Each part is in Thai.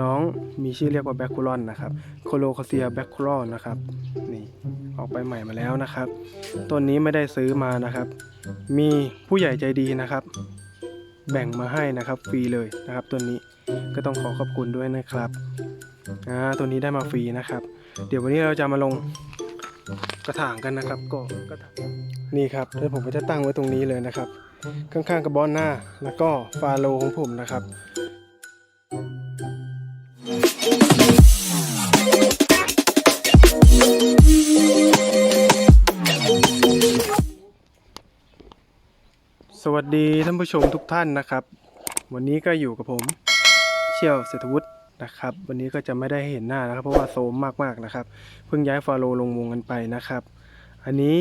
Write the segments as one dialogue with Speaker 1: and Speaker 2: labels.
Speaker 1: น้องมีชื่อเรียกว่าแบคคูลอนนะครับโคโลคาเซียแบคคูลอนนะครับนี่ออกไปใหม่มาแล้วนะครับต้นนี้ไม่ได้ซื้อมานะครับ มีผู้ใหญ่ใจดีนะครับ แบ่งมาให้นะครับฟรีเลยนะครับต้นนี้ก็ต้องขอขอบคุณด้วยนะครับอ่าตัวนี้ได้มาฟรีนะครับ เดี๋ยววันนี้เราจะมาลงกระถางกันนะครับ ก็กระถางนี่ครับแล้วผมก็จะตั้งไว้ตรงนี้เลยนะครับ ข้างๆกับบอนหน้าแล้วก็ฟาโลของผมนะครับ วัสดีท่านผู้ชมทุกท่านนะครับ วันนี้ก็อยู่กับผมเชี่ยวเศรษฐวุฒินะครับ วันนี้ก็จะไม่ได้เห็นหน้านะครับ เพราะว่าโซมมากๆนะครับ เพิ่งย้ายฟาโลลงวงกันไปนะครับ อันนี้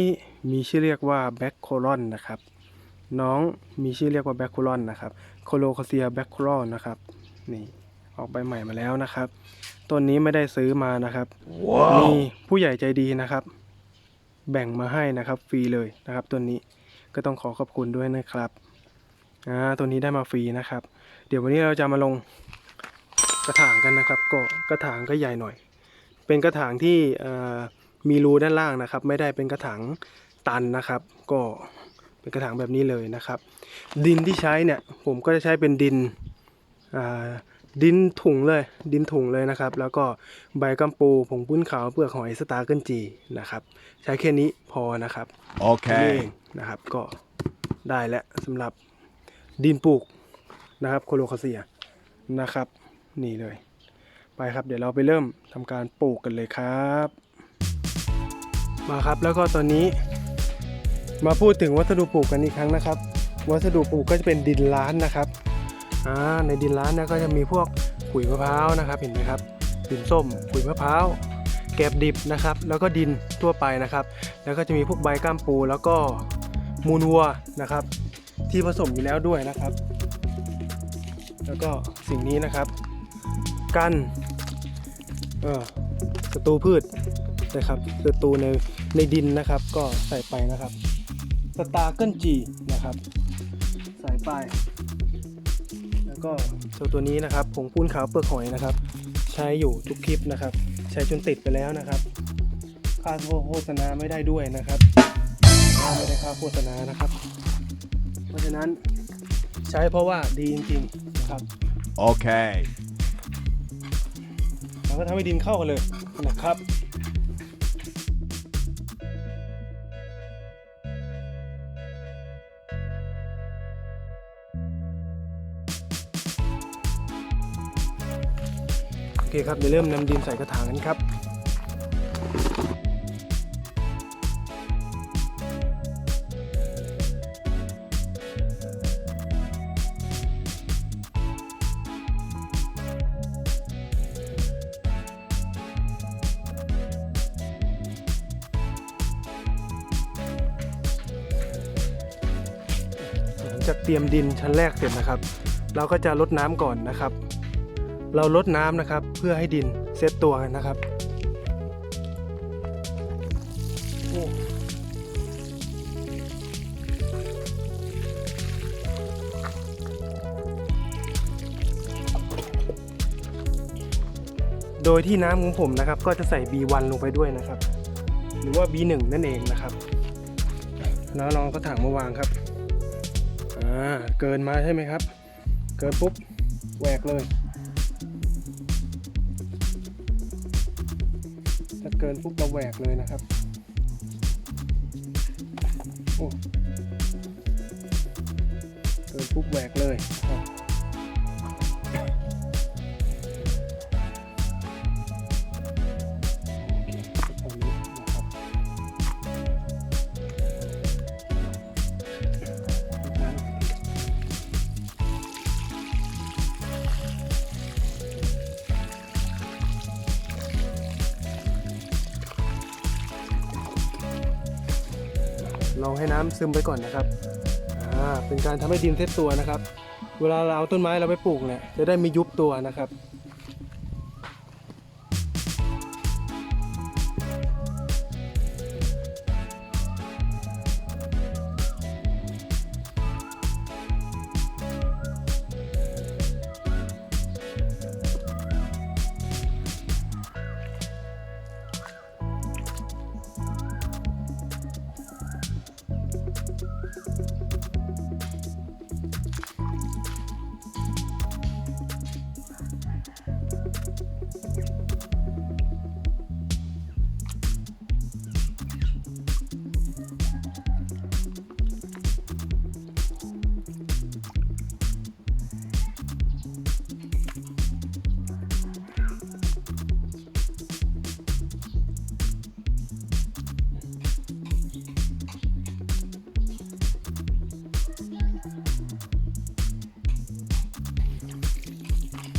Speaker 1: มีชื่อเรียกว่าแบ็คโคลอนนะครับ น้องมีชื่อเรียกว่าแบ็คโคลอนนะครับโคโลคาเซียแบ็คโคลอนนะครับนี่ออกใบใหม่มาแล้วนะครับต้นนี้ไม่ได้ซื้อมานะครับมีผู้ใหญ่ใจดีนะครับ แบ่งมาให้นะครับฟรีเลยนะครับต้นนี้ ก็ต้องขอขอบคุณด้วยนะครับอ่าตัวนี้ได้มาฟรีนะครับ เดี๋ยววันนี้เราจะมาลงกระถางกันนะครับ ก็กระถางก็ใหญ่หน่อย เป็นกระถางที่อ่อมีรูด้านล่างนะครับ ไม่ได้เป็นกระถางตันนะครับ ก็เป็นกระถางแบบนี้เลยนะครับ ดินที่ใช้เนี่ยผมก็จะใช้เป็นดินอ่า ดินถุงเลย ดินถุงเลยนะครับ แล้วก็ใบกัมปูผงปุ้นขาวเปลือกหอยสตาร์เกิลจีนะครับ ใช้แค่นี้พอนะครับนี่เอ
Speaker 2: Okay.
Speaker 1: งนะครับก็ได้แล้วสำหรับดินปลูกนะครับโคโลคาเซียนะครับ นี่เลย ไปครับเดี๋ยวเราไปเริ่มทำการปลูกกันเลยครับ มาครับแล้วก็ตอนนี้มาพูดถึงวัสดุปลูกกันอีกครั้งนะครับ วัสดุปลูกก็จะเป็นดินล้านนะครับ อ่าในดินล้านเนะก็จะมีพวกขุยมะพร้าวนะครับ เห็นไหมครับดินส้มขุยมะพร้าวแกบดิบนะครับ แล้วก็ดินทั่วไปนะครับ แล้วก็จะมีพวกใบก้ามปู แล้วก็มูลวัวนะครับ ที่ผสมอยู่แล้วด้วยนะครับ แล้วก็สิ่งนี้นะครับ กันเออศัตรูพืชนะครับศัตรูในในดินนะครับ ก็ใส่ไปนะครับสตาร์เกิลจีนะครับ ใส่ไป แล้วก็ตัวตัวนี้นะครับผงปูนขาวเปลือกหอยนะครับ ใช้อยู่ทุกคลิปนะครับ ใช้จนติดไปแล้วนะครับค่าโฆษณาไม่ได้ด้วยนะครับไม่ได้ค่าโฆษณานะครับ เพราะฉะนั้นใช้เพราะว่าดีจริงๆนะครับ
Speaker 2: Okay.
Speaker 1: เราก็ทำให้ดินเข้ากันเลยนะครับ เคครับเดี๋ยวเริ่มนำดินใส่กระถางกันครับหลังจากเตรียมดินชั้นแรกเสร็จนะครับ เราก็จะลดน้ำก่อนนะครับ เราลดน้ำนะครับเพื่อให้ดินเซตตัวนะครับโอ้โดยที่น้ำของผมนะครับ ก็จะใส่ B1 ลงไปด้วยนะครับ หรือว่า B1 นั่นเองนะครับ แล้วลองก็ถังมาวางครับอ่าเกินมาใช่ไหมครับ เกินปุ๊บแหวกเลย กินปุ๊บเราแหวกเลยนะครับโอ้เกินปุ๊บแหวกเลยครับ ลองให้น้ำซึมไปก่อนนะครับอ่าเป็นการทำให้ดินเซตตัวนะครับ เวลาเราเอาต้นไม้เราไปปลูกเนี่ยจะได้ไม่ยุบตัวนะครับ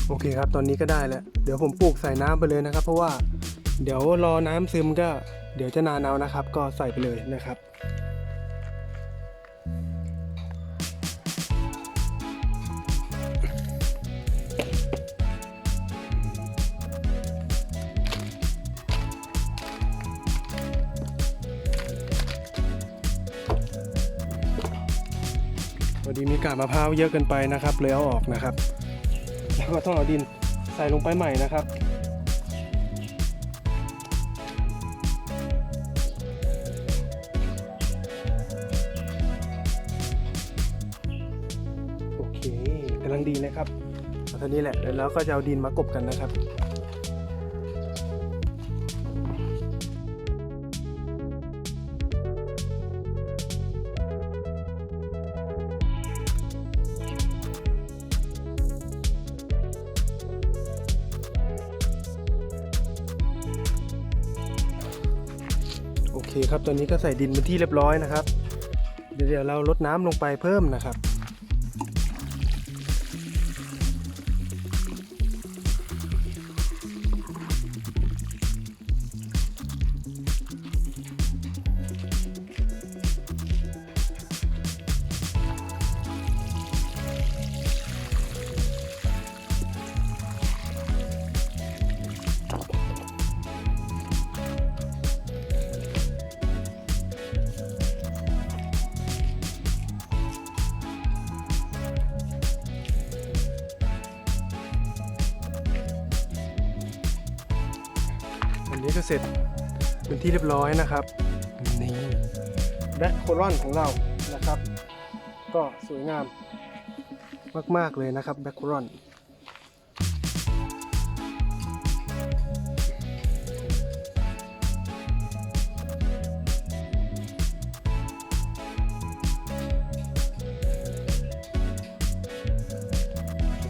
Speaker 1: โอเคครับ ตอนนี้ก็ได้แล้ว เดี๋ยวผมปลูกใส่น้ำไปเลยนะครับ เพราะว่าเดี๋ยวรอน้ำซึมก็เดี๋ยวจะนานเอานะครับ ก็ใส่ไปเลยนะครับพอดีมีกาบมะพร้าวเยอะเกินไปนะครับเลยเอาออกนะครับ แล้วก็ต้องเอาดินใส่ลงไปใหม่นะครับ โอเคกำลังดีเลยครับตอนนี้แหละแล้วก็จะเอาดินมากบกันนะครับ เคครับตอนนี้ก็ใส่ดินเป็นที่เรียบร้อยนะครับ เดี๋ยวเดี๋ยวเราลดน้ำลงไปเพิ่มนะครับ นี้ก็เสร็จเป็นที่เรียบร้อยนะครับนี่แบ็คโครอนของเรานะครับ ก็สวยงามมาก ๆ เลยนะครับแบ็คโครอน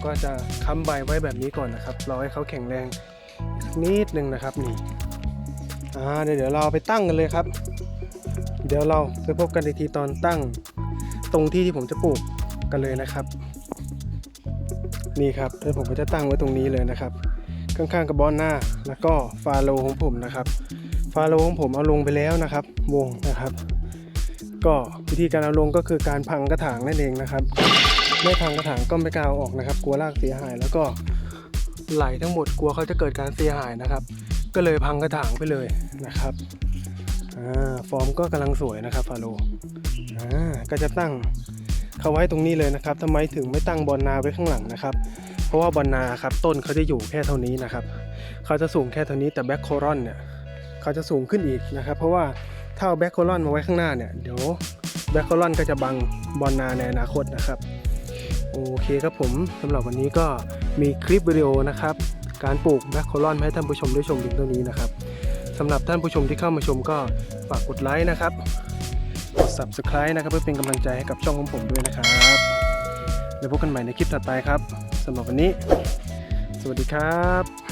Speaker 1: ก็จะค้ำใบไว้แบบนี้ก่อนนะครับ รอให้เขาแข็งแรงนิดนึงนะครับนี่ อ่าเดี๋ยวเดี๋ยวเราไปตั้งกันเลยครับ เดี๋ยวเราไปพบกันอีกทีตอนตั้งตรงที่ที่ผมจะปลูกกันเลยนะครับ นี่ครับแล้วผมก็จะตั้งไว้ตรงนี้เลยนะครับ ข้างๆกับบอนหน้าแล้วก็ฟาโลของผมนะครับฟาโลของผมเอาลงไปแล้วนะครับ วงนะครับ ก็วิธีการเอาลงก็คือการพังกระถางนั่นเองนะครับไม่พังกระถางก็ไม่กล้าเอาออกนะครับ กลัวรากเสียหายแล้วก็ไหลทั้งหมดกลัวเขาจะเกิดการเสียหายนะครับ ก็เลยพังกระถางไปเลยนะครับอฟอร์มก็กำลังสวยนะครับฟาโลอ่ก็จะตั้งเขาไว้ตรงนี้เลยนะครับทำไมถึงไม่ตั้งบอลนาไว้ข้างหลังนะครับ เพราะว่าบอลนาครับต้นเขาจะอยู่แค่เท่านี้นะครับเขาจะสูงแค่เท่านี้แต่แบ็คโครอนเนี่ยเขาจะสูงขึ้นอีกนะครับ เพราะว่าถ้าเอาแบ็คโครอนมาไว้ข้างหน้าเนี่ยเดี๋ยวแบ็คโครอนก็จะบังบอลนาในอนาคตนะครับ โอเคครับผมสำหรับวันนี้ก็มีคลิปวิดีโอนะครับ การปลูกแบคโคลอนให้ท่านผู้ชมได้ชมถึงตรงนี้นะครับสำหรับท่านผู้ชมที่เข้ามาชมก็ฝากกดไลค์นะครับ กด subscribe นะครับ เพื่อเป็นกำลังใจให้กับช่องของผมด้วยนะครับ แล้วพบกันใหม่ในคลิปถัดไปครับสำหรับวันนี้ สวัสดีครับ